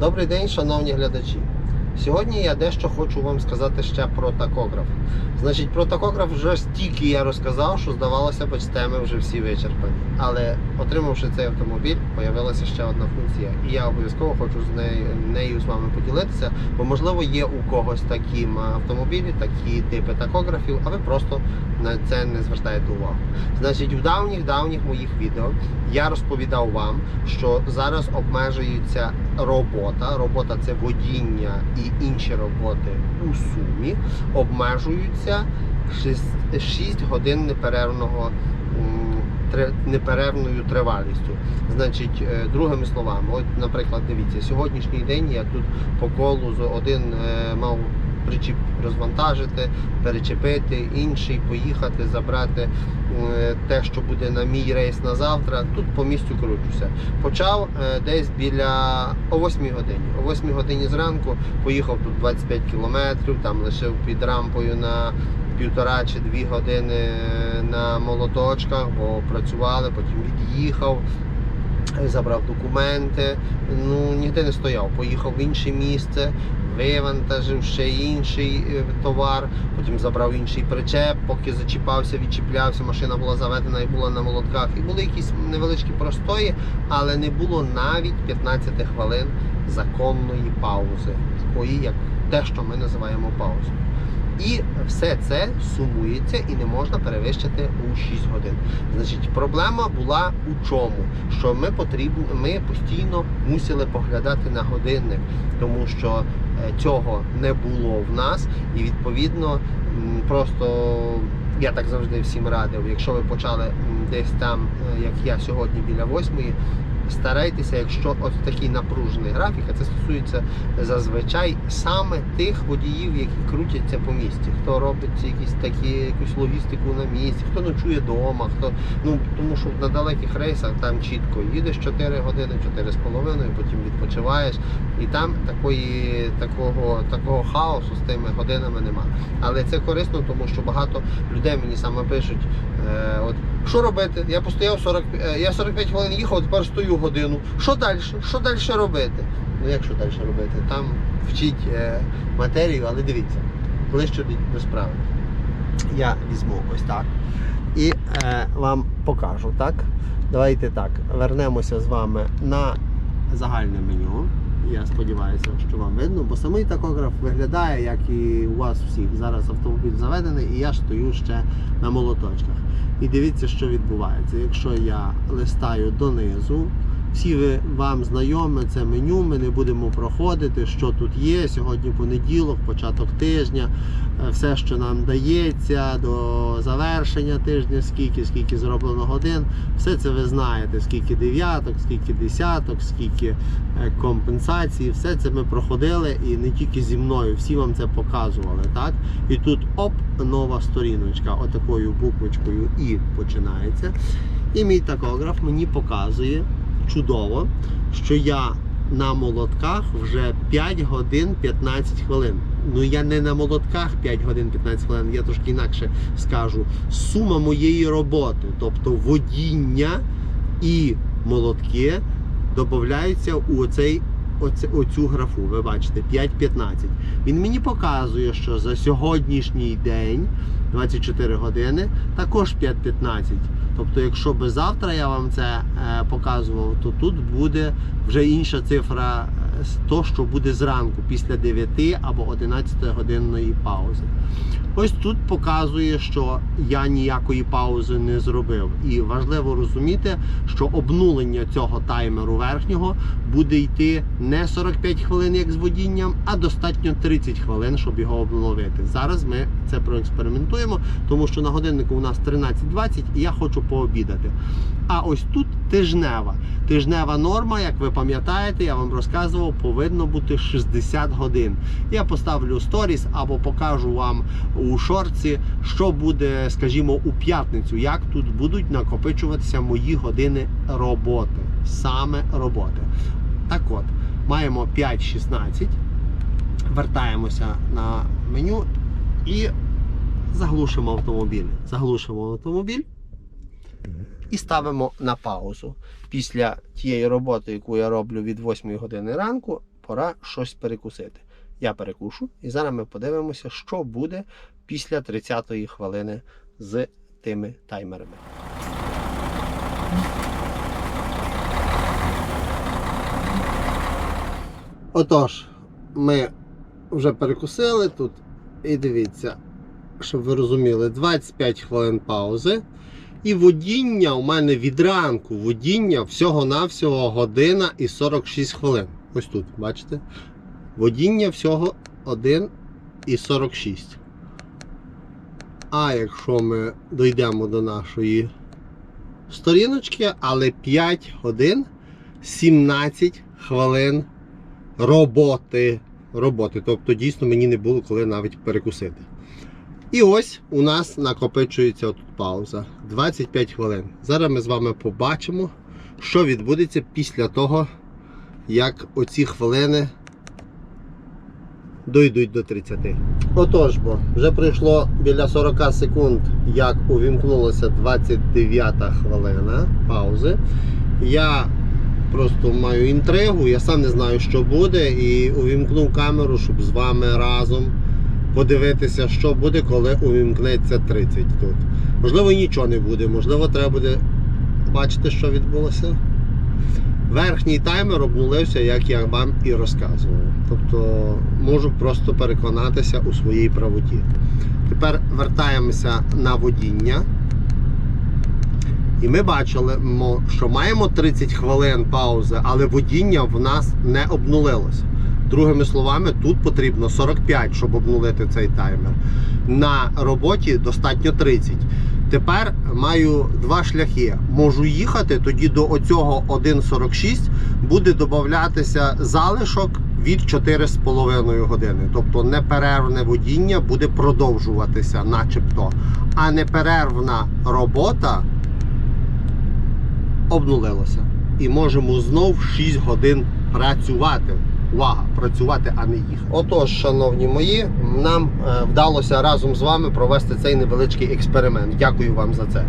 Добрий день, шановні глядачі. Сьогодні я дещо хочу вам сказати ще про такограф. Значить, про такограф вже стільки я розказав, що здавалося б, теми вже всі вичерпані. Але отримавши цей автомобіль, появилася ще одна функція. І я обов'язково хочу з нею, нею з вами поділитися, бо можливо є у когось такі автомобілі, такі типи такографів, а ви просто на це не звертаєте увагу. Значить, в давніх давніх моїх відео я розповідав вам, що зараз обмежується робота. Робота це водіння і інші роботи у сумі обмежуються 6, годин неперервного неперервною тривалістю. Значить, е, другими словами, от, наприклад, дивіться, сьогоднішній день я тут по колу з один е, мав причіп розвантажити, перечепити, інший поїхати, забрати е, те, що буде на мій рейс на завтра. Тут по місцю кручуся. Почав е, десь біля о 8 годині. О 8 годині зранку поїхав тут 25 кілометрів, там лишив під рампою на півтора чи дві години на молоточках, бо працювали, потім від'їхав. Забрав документи, ну ніде не стояв. Поїхав в інше місце, вивантажив ще інший е, товар, потім забрав інший причеп, поки зачіпався, відчіплявся, машина була заведена і була на молотках. І були якісь невеличкі простої, але не було навіть 15 хвилин законної паузи, такої, як те, що ми називаємо паузою. І все це сумується і не можна перевищити у 6 годин. Значить, проблема була у чому? Що ми потрібно, ми постійно мусили поглядати на годинник, тому що е, цього не було в нас, і відповідно просто я так завжди всім радив. Якщо ви почали десь там, е, як я сьогодні біля восьмої. Старайтеся, якщо от такий напружений графік, а це стосується зазвичай саме тих водіїв, які крутяться по місті. Хто робить якісь такі якусь логістику на місці, хто ночує вдома, хто ну тому що на далеких рейсах там чітко їдеш 4 години, 4,5, потім відпочиваєш, і там такої такого такого хаосу з тими годинами нема. Але це корисно, тому що багато людей мені саме пишуть. Е, що робити? Я постояв 40, е, я 45 хвилин їхав, тепер стою годину. Що далі? Що далі робити? Ну як що далі робити? Там вчіть е, матерію, але дивіться, ближче до справи. Я візьму ось так і е, вам покажу, так? Давайте так, вернемося з вами на загальне меню. Я сподіваюся, що вам видно, бо самий такограф виглядає, як і у вас всіх. Зараз автомобіль заведений і я стою ще на молоточках. І дивіться, що відбувається. Якщо я листаю донизу, всі ви вам знайоме це меню. Ми не будемо проходити, що тут є. Сьогодні понеділок, початок тижня, е, все, що нам дається до завершення тижня, скільки, скільки зроблено годин. Все це ви знаєте, скільки дев'яток, скільки десяток, скільки е, компенсацій. Все це ми проходили і не тільки зі мною, всі вам це показували. так? І тут оп, нова сторіночка, отакою буквочкою І починається. І мій такограф мені показує чудово, що я на молотках вже 5 годин 15 хвилин. Ну я не на молотках 5 годин 15 хвилин, я трошки інакше скажу. Сума моєї роботи, тобто водіння і молотки, додаються у оцей, оце, оцю графу. Ви бачите, 5.15. Він мені показує, що за сьогоднішній день 24 години також 5.15. Тобто, якщо би завтра я вам це е, показував, то тут буде вже інша цифра, е, то, що буде зранку, після 9 або 11 годинної паузи. Ось тут показує, що я ніякої паузи не зробив. І важливо розуміти, що обнулення цього таймеру верхнього буде йти не 45 хвилин, як з водінням, а достатньо 30 хвилин, щоб його обновити. Зараз ми це проекспериментуємо, тому що на годиннику у нас 13.20 і я хочу пообідати. А ось тут тижнева. Тижнева норма, як ви пам'ятаєте, я вам розказував, повинно бути 60 годин. Я поставлю сторіс або покажу вам у шорці, що буде, скажімо, у п'ятницю, як тут будуть накопичуватися мої години роботи. Саме роботи. Так от, маємо 5.16. Вертаємося на меню і заглушимо автомобіль. Заглушимо автомобіль і ставимо на паузу. Після тієї роботи, яку я роблю від 8 години ранку, пора щось перекусити. Я перекушу, і зараз ми подивимося, що буде після 30-ї хвилини з тими таймерами. Отож, ми вже перекусили тут. І дивіться, щоб ви розуміли, 25 хвилин паузи. І водіння у мене від ранку водіння всього-навсього година і 46 хвилин. Ось тут, бачите? Водіння всього 1 і 46. А якщо ми дійдемо до нашої сторіночки, але 5 годин 17 хвилин роботи. Роботи. Тобто дійсно мені не було коли навіть перекусити. І ось у нас накопичується тут пауза. 25 хвилин. Зараз ми з вами побачимо, що відбудеться після того, як оці хвилини дойдуть до 30. Отож, бо вже пройшло біля 40 секунд, як увімкнулася 29 хвилина паузи. Я просто маю інтригу, я сам не знаю, що буде, і увімкнув камеру, щоб з вами разом подивитися, що буде, коли увімкнеться 30 тут. Можливо, нічого не буде, можливо, треба буде бачити, що відбулося. Верхній таймер обнулився, як я вам і розказував. Тобто можу просто переконатися у своїй правоті. Тепер вертаємося на водіння. І ми бачили, що маємо 30 хвилин паузи, але водіння в нас не обнулилося. Другими словами, тут потрібно 45, щоб обнулити цей таймер. На роботі достатньо 30. Тепер маю два шляхи. Можу їхати, тоді до оцього 1.46 буде додатися залишок від 4,5 години. Тобто неперервне водіння буде продовжуватися, начебто. А неперервна робота обнулилося. І можемо знов 6 годин працювати. Увага, працювати, а не їхати. Отож, шановні мої, нам е, вдалося разом з вами провести цей невеличкий експеримент. Дякую вам за це.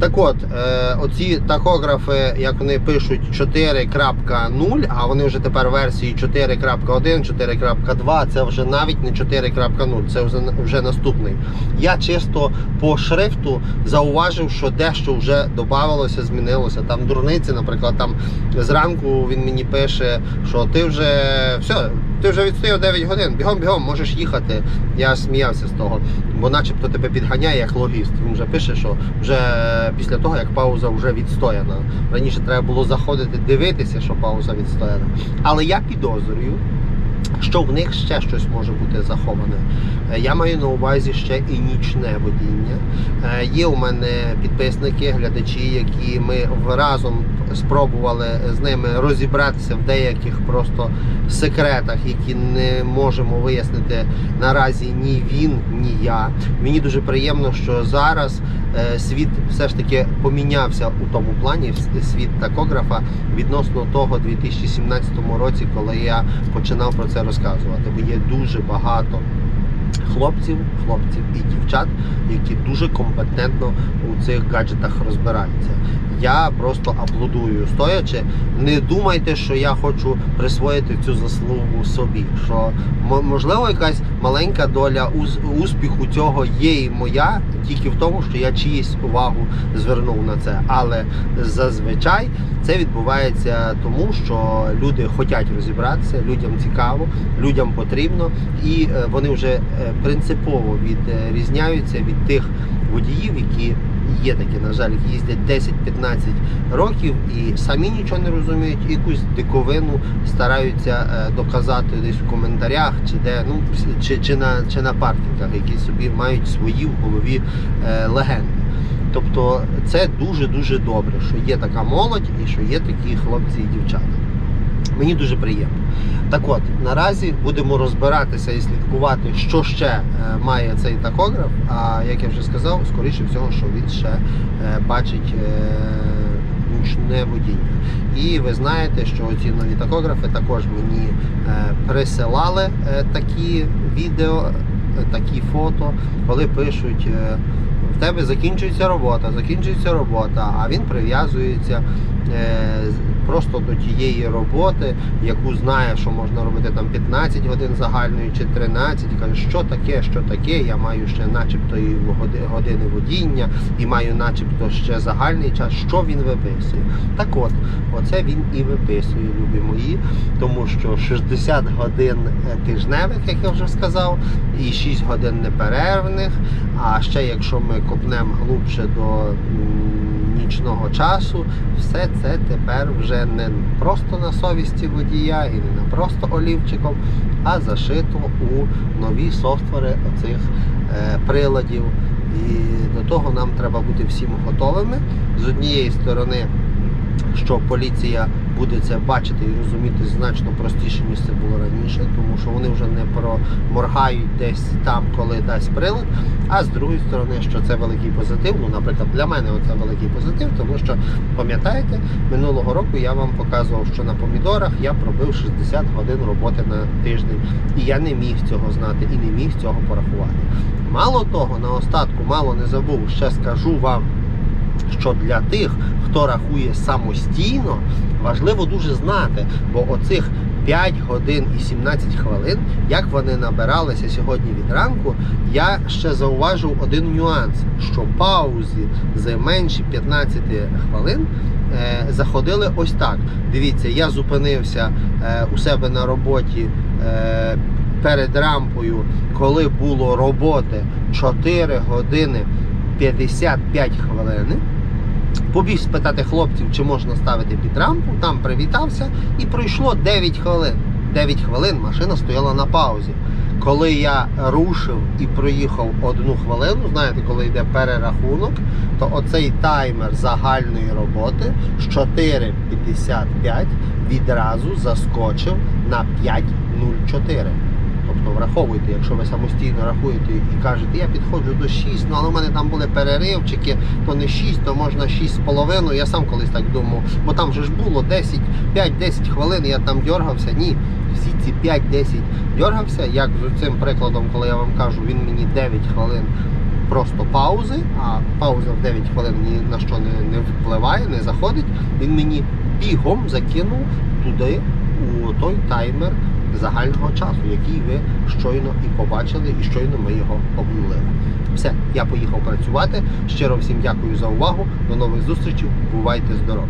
Так от, е, оці тахографи, як вони пишуть 4.0, а вони вже тепер версії 4.1, 4.2, це вже навіть не 4.0, це вже, вже наступний. Я чисто по шрифту зауважив, що дещо вже додавалося, змінилося. Там дурниці, наприклад, там зранку він мені пише, що ти вже все, ти вже відстояв 9 годин, бігом, бігом, можеш їхати. Я сміявся з того, бо начебто тебе підганяє як логіст. Він вже пише, що вже після того, як пауза вже відстояна. Раніше треба було заходити, дивитися, що пауза відстояна. Але я підозрюю, що в них ще щось може бути заховане. Е, Я маю на увазі ще і нічне водіння. Е, Є у мене підписники, глядачі, які ми разом спробували з ними розібратися в деяких просто секретах, які не можемо вияснити наразі ні він, ні я. Мені дуже приємно, що зараз е, світ все ж таки помінявся у тому плані, світ такографа відносно того 2017 році, коли я починав про це розказувати. Бо є дуже багато хлопців, хлопців і дівчат, які дуже компетентно у цих гаджетах розбираються. Я просто аплодую стоячи. Не думайте, що я хочу присвоїти цю заслугу собі. Що можливо якась маленька доля успіху цього є і моя, тільки в тому, що я чиїсь увагу звернув на це. Але зазвичай це відбувається тому, що люди хочуть розібратися, людям цікаво, людям потрібно, і е, вони вже е, принципово відрізняються від тих водіїв, які є такі, на жаль, їздять 10-15 років і самі нічого не розуміють, якусь диковину стараються е, доказати десь в коментарях, чи де ну чи, чи на чи на паркінгах, які собі мають свої в голові е, легенди. Тобто це дуже-дуже добре, що є така молодь і що є такі хлопці і дівчата. Мені дуже приємно. Так от, наразі будемо розбиратися і слідкувати, що ще е, має цей тахограф. А як я вже сказав, скоріше всього, що він ще е, бачить е, нічне водіння. І ви знаєте, що ці нові тахографи також мені е, присилали е, такі відео, е, такі фото, коли пишуть. е, в тебе закінчується робота, закінчується робота, а він прив'язується е, просто до тієї роботи, яку знає, що можна робити там 15 годин загальної чи 13, і каже, що таке, що таке, я маю ще начебто і години водіння, і маю начебто ще загальний час. Що він виписує? Так от, оце він і виписує, любі мої, тому що 60 годин е, тижневих, як я вже сказав, і 6 годин неперервних. А ще якщо ми копнемо глубше до нічного часу, все це тепер вже не просто на совісті водія і не просто олівчиком, а зашито у нові софтвери оцих е, приладів. І до того нам треба бути всім готовими. З однієї сторони, що поліція буде це бачити і розуміти значно простіше, ніж це було раніше, тому що вони вже не проморгають десь там, коли дасть прилад. А з другої сторони, що це великий позитив. Ну, наприклад, для мене це великий позитив, тому що пам'ятаєте, минулого року я вам показував, що на помідорах я пробив 60 годин роботи на тиждень, і я не міг цього знати і не міг цього порахувати. Мало того, на остатку, мало не забув, ще скажу вам, що для тих, хто рахує самостійно, важливо дуже знати, бо оцих 5 годин і 17 хвилин, як вони набиралися сьогодні від ранку, я ще зауважив один нюанс, що паузи з менші 15 хвилин е, заходили ось так. Дивіться, я зупинився е, у себе на роботі е, перед рампою, коли було роботи 4 години 55 хвилин. Побіг спитати хлопців, чи можна ставити під рампу, там привітався і пройшло 9 хвилин. 9 хвилин машина стояла на паузі. Коли я рушив і проїхав одну хвилину, знаєте, коли йде перерахунок, то оцей таймер загальної роботи з 4.55 відразу заскочив на 5.04. Тобто враховуйте, якщо ви самостійно рахуєте і кажете, я підходжу до 6, ну але в мене там були переривчики, то не 6, то можна 6,5. Я сам колись так думав, бо там же ж було 10, 5-10 хвилин, я там дергався. Ні, всі ці 5-10 дергався, як з цим прикладом, коли я вам кажу, він мені 9 хвилин просто паузи, а пауза в 9 хвилин ні на що не, не впливає, не заходить. Він мені бігом закинув туди у той таймер загального часу, який ви щойно і побачили, і щойно ми його обнулили. Все, я поїхав працювати. Щиро всім дякую за увагу. До нових зустрічей. Бувайте здорові!